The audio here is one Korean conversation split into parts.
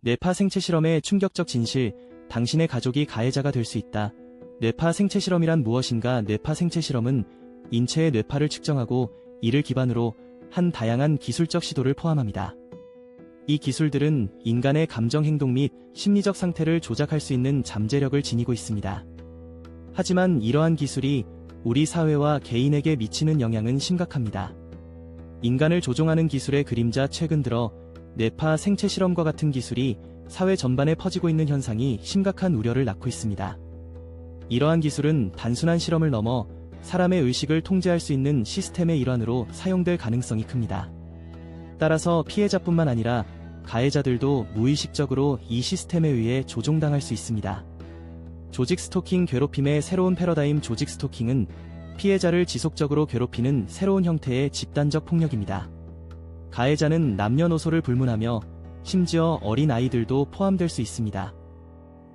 뇌파 생체 실험의 충격적 진실, 당신의 가족이 가해자가 될 수 있다. 뇌파 생체 실험이란 무엇인가? 뇌파 생체 실험은 인체의 뇌파를 측정하고 이를 기반으로 한 다양한 기술적 시도를 포함합니다. 이 기술들은 인간의 감정 행동 및 심리적 상태를 조작할 수 있는 잠재력을 지니고 있습니다. 하지만 이러한 기술이 우리 사회와 개인에게 미치는 영향은 심각합니다. 인간을 조종하는 기술의 그림자 최근 들어 뇌파 생체 실험과 같은 기술이 사회 전반에 퍼지고 있는 현상이 심각한 우려를 낳고 있습니다. 이러한 기술은 단순한 실험을 넘어 사람의 의식을 통제할 수 있는 시스템의 일환으로 사용될 가능성이 큽니다. 따라서 피해자뿐만 아니라 가해자들도 무의식적으로 이 시스템에 의해 조종당할 수 있습니다. 조직 스토킹 괴롭힘의 새로운 패러다임 조직 스토킹은 피해자를 지속적으로 괴롭히는 새로운 형태의 집단적 폭력입니다. 가해자는 남녀노소를 불문하며 심지어 어린 아이들도 포함될 수 있습니다.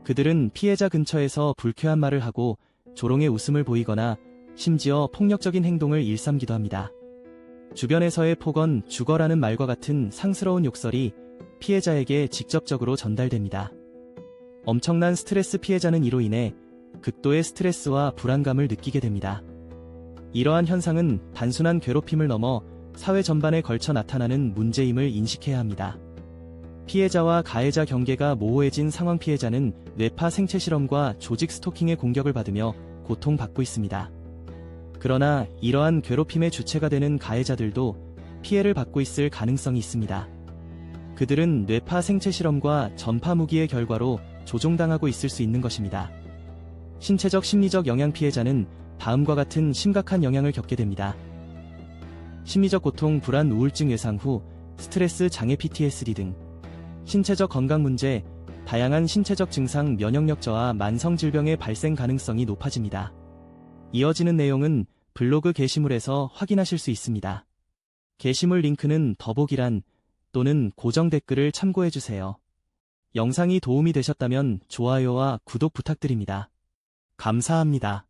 그들은 피해자 근처에서 불쾌한 말을 하고 조롱의 웃음을 보이거나 심지어 폭력적인 행동을 일삼기도 합니다. 주변에서의 폭언, 죽어라는 말과 같은 상스러운 욕설이 피해자에게 직접적으로 전달됩니다. 엄청난 스트레스 피해자는 이로 인해 극도의 스트레스와 불안감을 느끼게 됩니다. 이러한 현상은 단순한 괴롭힘을 넘어 사회 전반에 걸쳐 나타나는 문제임을 인식해야 합니다. 피해자와 가해자 경계가 모호해진 상황 피해자는 뇌파 생체 실험과 조직 스토킹의 공격을 받으며 고통받고 있습니다. 그러나 이러한 괴롭힘의 주체가 되는 가해자들도 피해를 받고 있을 가능성이 있습니다. 그들은 뇌파 생체 실험과 전파 무기의 결과로 조종당하고 있을 수 있는 것입니다. 신체적 심리적 영향 피해자는 다음과 같은 심각한 영향을 겪게 됩니다. 심리적 고통, 불안, 우울증 예상 후 스트레스 장애 PTSD 등 신체적 건강 문제, 다양한 신체적 증상, 면역력 저하, 만성 질병의 발생 가능성이 높아집니다. 이어지는 내용은 블로그 게시물에서 확인하실 수 있습니다. 게시물 링크는 더보기란 또는 고정 댓글을 참고해주세요. 영상이 도움이 되셨다면 좋아요와 구독 부탁드립니다. 감사합니다.